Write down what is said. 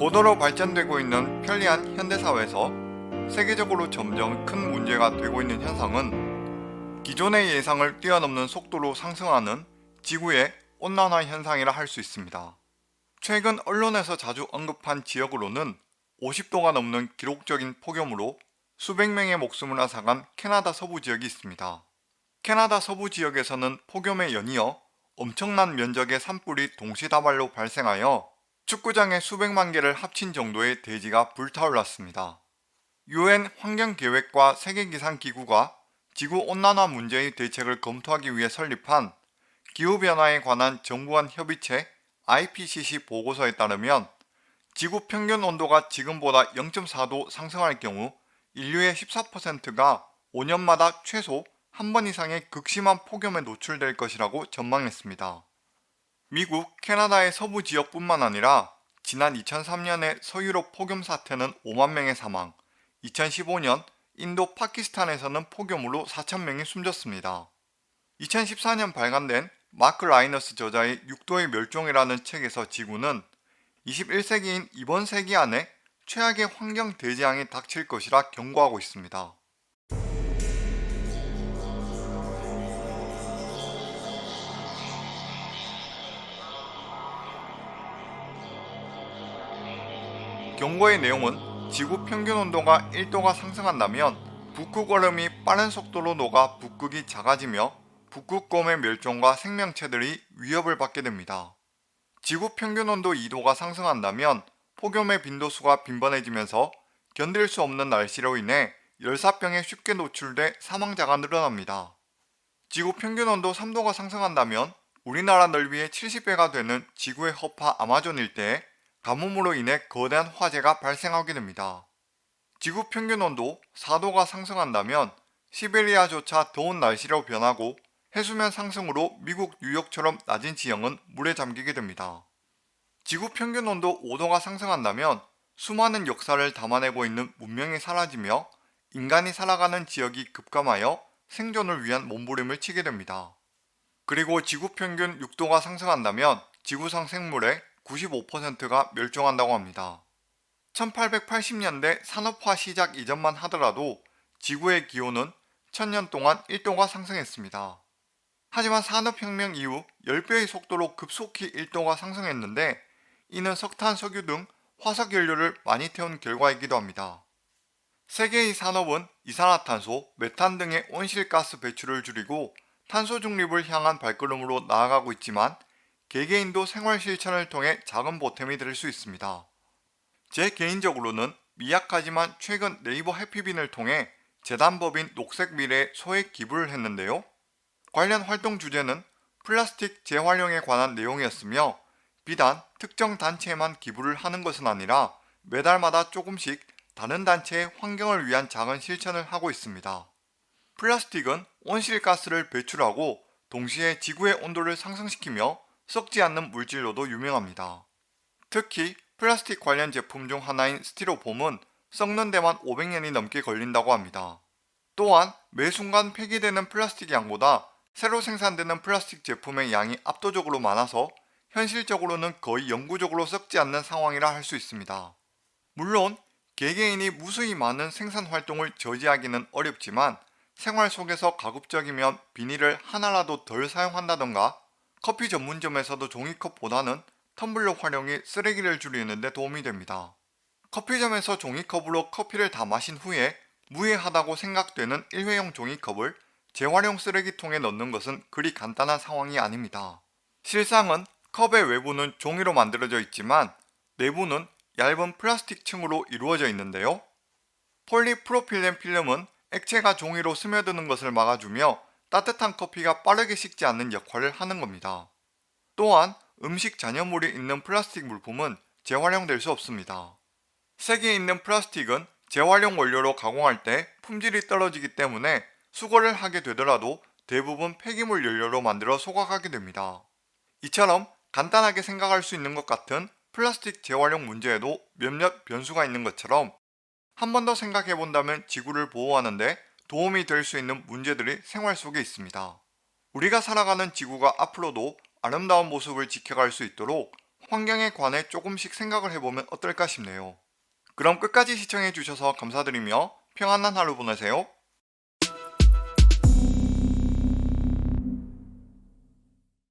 고도로 발전되고 있는 편리한 현대사회에서 세계적으로 점점 큰 문제가 되고 있는 현상은 기존의 예상을 뛰어넘는 속도로 상승하는 지구의 온난화 현상이라 할 수 있습니다. 최근 언론에서 자주 언급한 지역으로는 50도가 넘는 기록적인 폭염으로 수백 명의 목숨을 앗아간 캐나다 서부 지역이 있습니다. 캐나다 서부 지역에서는 폭염에 연이어 엄청난 면적의 산불이 동시다발로 발생하여 축구장의 수백만 개를 합친 정도의 대지가 불타올랐습니다. 유엔 환경계획과 세계기상기구가 지구온난화 문제의 대책을 검토하기 위해 설립한 기후변화에 관한 정부 간 협의체 IPCC 보고서에 따르면 지구 평균 온도가 지금보다 0.4도 상승할 경우 인류의 14%가 5년마다 최소 한 번 이상의 극심한 폭염에 노출될 것이라고 전망했습니다. 미국, 캐나다의 서부 지역뿐만 아니라 지난 2003년의 서유럽 폭염 사태는 5만 명의 사망, 2015년 인도 파키스탄에서는 폭염으로 4천 명이 숨졌습니다. 2014년 발간된 마크 라이너스 저자의 6도의 멸종이라는 책에서 지구는 21세기인 이번 세기 안에 최악의 환경 대재앙이 닥칠 것이라 경고하고 있습니다. 경고의 내용은 지구 평균 온도가 1도가 상승한다면 북극 얼음이 빠른 속도로 녹아 북극이 작아지며 북극곰의 멸종과 생명체들이 위협을 받게 됩니다. 지구 평균 온도 2도가 상승한다면 폭염의 빈도수가 빈번해지면서 견딜 수 없는 날씨로 인해 열사병에 쉽게 노출돼 사망자가 늘어납니다. 지구 평균 온도 3도가 상승한다면 우리나라 넓이의 70배가 되는 지구의 허파 아마존 일대에 가뭄으로 인해 거대한 화재가 발생하게 됩니다. 지구 평균 온도 4도가 상승한다면 시베리아조차 더운 날씨로 변하고 해수면 상승으로 미국 뉴욕처럼 낮은 지형은 물에 잠기게 됩니다. 지구 평균 온도 5도가 상승한다면 수많은 역사를 담아내고 있는 문명이 사라지며 인간이 살아가는 지역이 급감하여 생존을 위한 몸부림을 치게 됩니다. 그리고 지구 평균 6도가 상승한다면 지구상 생물의 95%가 멸종한다고 합니다. 1880년대 산업화 시작 이전만 하더라도 지구의 기온은 1000년 동안 1도가 상승했습니다. 하지만 산업혁명 이후 10배의 속도로 급속히 1도가 상승했는데 이는 석탄, 석유 등 화석 연료를 많이 태운 결과이기도 합니다. 세계의 산업은 이산화탄소, 메탄 등의 온실가스 배출을 줄이고 탄소 중립을 향한 발걸음으로 나아가고 있지만 개개인도 생활 실천을 통해 작은 보탬이 될 수 있습니다. 제 개인적으로는 미약하지만 최근 네이버 해피빈을 통해 재단법인 녹색미래에 소액 기부를 했는데요. 관련 활동 주제는 플라스틱 재활용에 관한 내용이었으며 비단 특정 단체에만 기부를 하는 것은 아니라 매달마다 조금씩 다른 단체의 환경을 위한 작은 실천을 하고 있습니다. 플라스틱은 온실가스를 배출하고 동시에 지구의 온도를 상승시키며 썩지 않는 물질로도 유명합니다. 특히 플라스틱 관련 제품 중 하나인 스티로폼은 썩는 데만 500년이 넘게 걸린다고 합니다. 또한 매 순간 폐기되는 플라스틱 양보다 새로 생산되는 플라스틱 제품의 양이 압도적으로 많아서 현실적으로는 거의 영구적으로 썩지 않는 상황이라 할 수 있습니다. 물론 개개인이 무수히 많은 생산 활동을 저지하기는 어렵지만 생활 속에서 가급적이면 비닐을 하나라도 덜 사용한다던가 커피 전문점에서도 종이컵보다는 텀블러 활용이 쓰레기를 줄이는 데 도움이 됩니다. 커피점에서 종이컵으로 커피를 다 마신 후에 무해하다고 생각되는 일회용 종이컵을 재활용 쓰레기통에 넣는 것은 그리 간단한 상황이 아닙니다. 실상은 컵의 외부는 종이로 만들어져 있지만 내부는 얇은 플라스틱 층으로 이루어져 있는데요. 폴리프로필렌 필름은 액체가 종이로 스며드는 것을 막아주며 따뜻한 커피가 빠르게 식지 않는 역할을 하는 겁니다. 또한 음식 잔여물이 있는 플라스틱 물품은 재활용될 수 없습니다. 세계에 있는 플라스틱은 재활용 원료로 가공할 때 품질이 떨어지기 때문에 수거를 하게 되더라도 대부분 폐기물 연료로 만들어 소각하게 됩니다. 이처럼 간단하게 생각할 수 있는 것 같은 플라스틱 재활용 문제에도 몇몇 변수가 있는 것처럼 한 번 더 생각해 본다면 지구를 보호하는데 도움이 될 수 있는 문제들이 생활 속에 있습니다. 우리가 살아가는 지구가 앞으로도 아름다운 모습을 지켜갈 수 있도록 환경에 관해 조금씩 생각을 해보면 어떨까 싶네요. 그럼 끝까지 시청해주셔서 감사드리며 평안한 하루 보내세요.